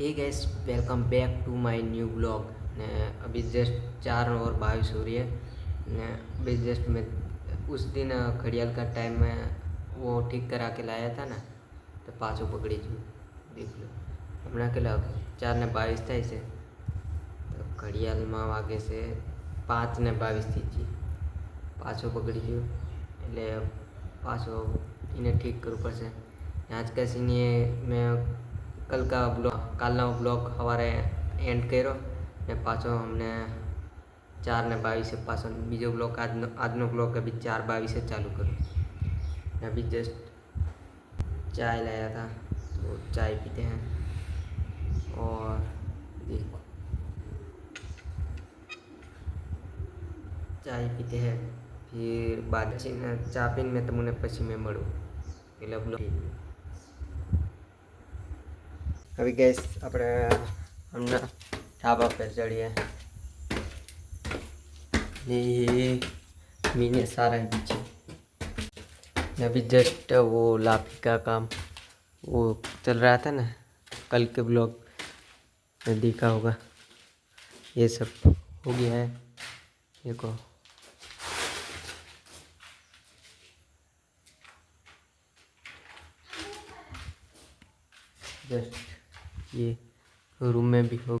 hey guys welcome back to my new blog ने अभी just चार और बाईस हो रही है ने अभी जस्ट मैं उस दिन घड़ियाल का टाइम में वो ठीक करा के लाया था ना तो पाछो पकड़ी છું દેખ લો હમણાં કેટલા વાગે ચાર ને બાવીસ થાય છે તો ઘડિયાળમાં વાગે છે પાંચ ને બાવીસ થઈ છે પાછો પકડી ગયો એટલે પાછો એને ઠીક કરવું પડશે આજ કસીને મેં કલ કા બ્લોગ કાલનો બ્લોગ સવારે એન્ડ કર્યો ને પાછો અમને ચાર ને બાવીસે પાછો બીજો બ્લોગ આજનો આજનો બ્લોગ અભી ચાર બાવીસે ચાલू करूँ मैं अभी जस्ट चाय लाया था तो चाय पीते हैं और देखो ચાય પીતે હે ફિર બાદ ચા પીને મેં તમને પછી મેં મળું એટલે બ્લોગ હવે ગેસ આપણે હમણાં ઢાબા પર ચડીએ ये मीने सारा है पीछे अभी जस्ट वो लाफी का काम वो चल रहा था ना कल के ब्लॉग में देखा होगा ये सब हो गया है देखो जस्ट ये रूम में भी हो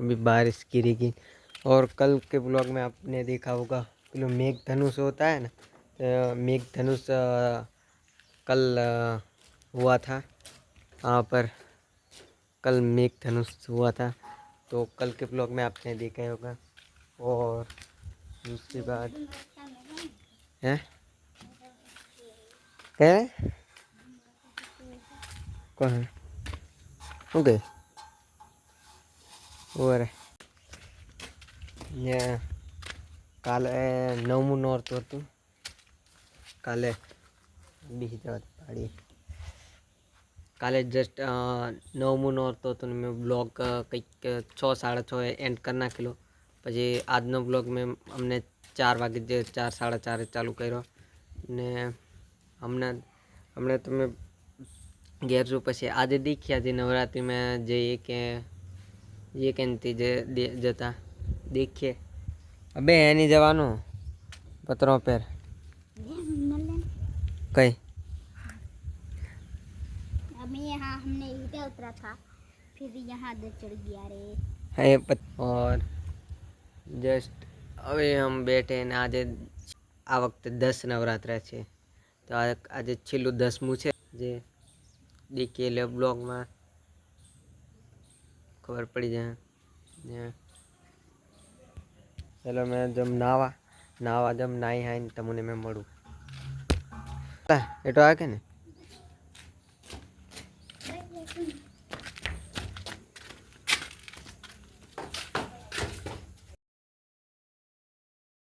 अभी बारिश गिरेगी। और कल के ब्लॉग में आपने देखा होगा कि मेघ धनुष होता है ना मेघ धनुष कल हुआ था। वहाँ पर कल मेघ धनुष हुआ था। तो कल के ब्लॉग में आपने देखा होगा। और उसके बाद है? कह कौन है? Okay okay. ઓરે. ને કાલે નવમું નોરતું હતું. કાલે બીજી તરફ પાડી કાલે જસ્ટ નવમું નોરતું હતું ને મેં બ્લોગ કંઈક છ, સાડા છ એન્ડ કરી નાખેલો. પછી આજનો બ્લોગ મેં અમને ચાર વાગે જે ચાર, સાડા ચારે ચાલુ કર્યો. ને હમણાં હમણાં તમે ઘેર છું. પછી આજે દેખ્યા જે નવરાત્રિમાં જઈએ કે એ કેનથી જે દે- જતા દેખીએ અબે એની જવાનું પત્રો પેર કઈ अभी यहाँ हमने ईटा उतरा था फिर यहाँ दर चढ़ गया रे है पत और જસ્ટ હવે હમ બેઠે ને આજે આ વખતે દસ નવરાત્રા છે તો આ આજે છેલ્લું દસમું છે જે દેખીએ લે બ્લોગમાં ખબર પડી જાય. ચાલો મેં જમ નાવા નાવા જમ નાહી હાઈને તમને મેં મળું. એટલો આ કે ને?